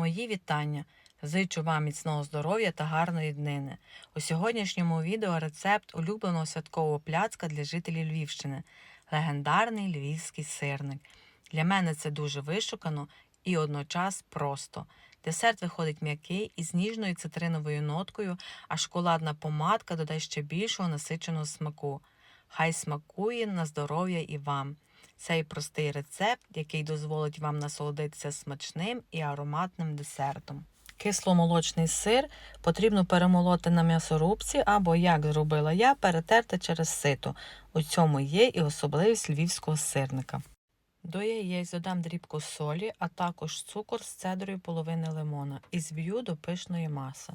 Мої вітання! Зичу вам міцного здоров'я та гарної днини. У сьогоднішньому відео рецепт улюбленого святкового пляцка для жителів Львівщини легендарний львівський сирник. Для мене це дуже вишукано і одночас просто. Десерт виходить м'який із ніжною цитриновою ноткою, а шоколадна помадка додає ще більшого насиченого смаку. Хай смакує на здоров'я і вам. Цей простий рецепт, який дозволить вам насолодитися смачним і ароматним десертом. Кисломолочний сир потрібно перемолоти на м'ясорубці або, як зробила я, перетерти через сито. У цьому є і особливість львівського сирника. До яєць додам дрібку солі, а також цукор з цедрою половини лимона і зб'ю до пишної маси.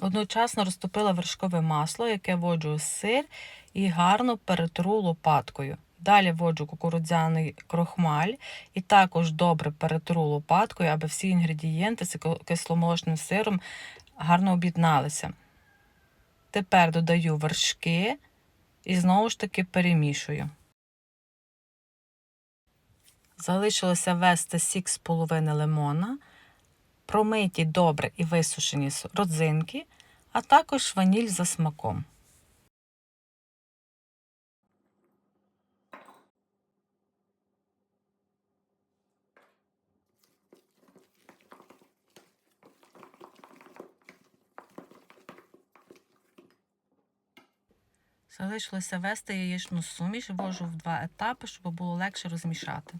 Одночасно розтопила вершкове масло, яке вводжу у сир і гарно перетру лопаткою. Далі вводжу кукурудзяний крохмаль і також добре перетру лопаткою, аби всі інгредієнти з кисломолочним сиром гарно об'єдналися. Тепер додаю вершки і знову ж таки перемішую. Залишилося ввести сік з половини лимона, промиті добре і висушені родзинки, а також ваніль за смаком. Залишилося ввести яєчну суміш, ввожу в два етапи, щоб було легше розмішати.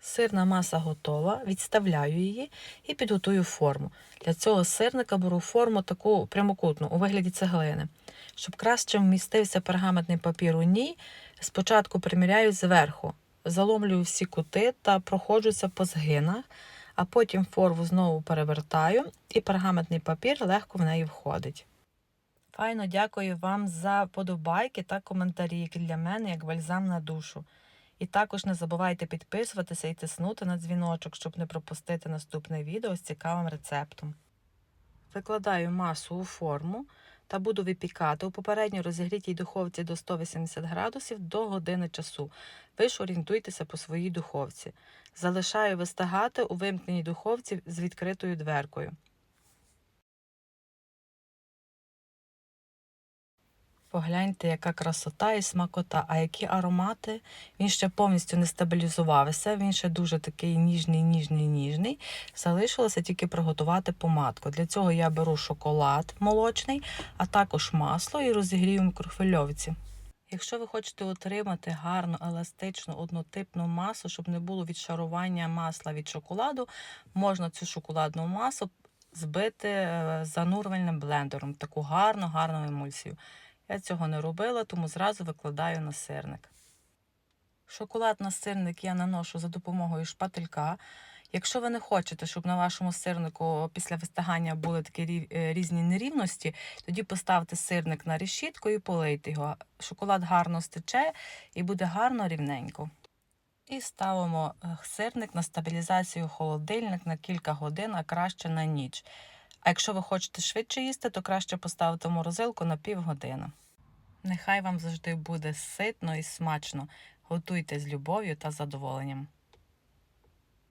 Сирна маса готова, відставляю її і підготую форму. Для цього сирника беру форму таку прямокутну у вигляді цеглини. Щоб краще вмістився пергаментний папір у ній, спочатку приміряю зверху, заломлюю всі кути та проходжуся по згинах, а потім форму знову перевертаю, і пергаментний папір легко в неї входить. Файно дякую вам за подобайки та коментарі, які для мене як бальзам на душу. І також не забувайте підписуватися і тиснути на дзвіночок, щоб не пропустити наступне відео з цікавим рецептом. Викладаю масу у форму та буду випікати у попередньо розігрітій духовці до 180 градусів до години часу. Ви ж орієнтуйтеся по своїй духовці. Залишаю вистигати у вимкненій духовці з відкритою дверкою. Погляньте, яка красота і смакота, а які аромати. Він ще повністю не стабілізувався, він ще дуже такий ніжний, ніжний, ніжний. Залишилося тільки приготувати помадку. Для цього я беру шоколад молочний, а також масло і розігрію в. Якщо ви хочете отримати гарну, еластичну, однотипну масу, щоб не було відшарування масла від шоколаду, можна цю шоколадну масу збити е, занурювальним блендером, таку гарну, гарну емульсію. Я цього не робила, тому зразу викладаю на сирник. Шоколад на сирник я наношу за допомогою шпателька. Якщо ви не хочете, щоб на вашому сирнику після вистигання були такі різні нерівності, тоді поставте сирник на решітку і полийте його. Шоколад гарно стече і буде гарно рівненько. І ставимо сирник на стабілізацію холодильник на кілька годин, а краще на ніч. А якщо ви хочете швидше їсти, то краще поставити в морозилку на півгодини. Нехай вам завжди буде ситно і смачно. Готуйте з любов'ю та задоволенням.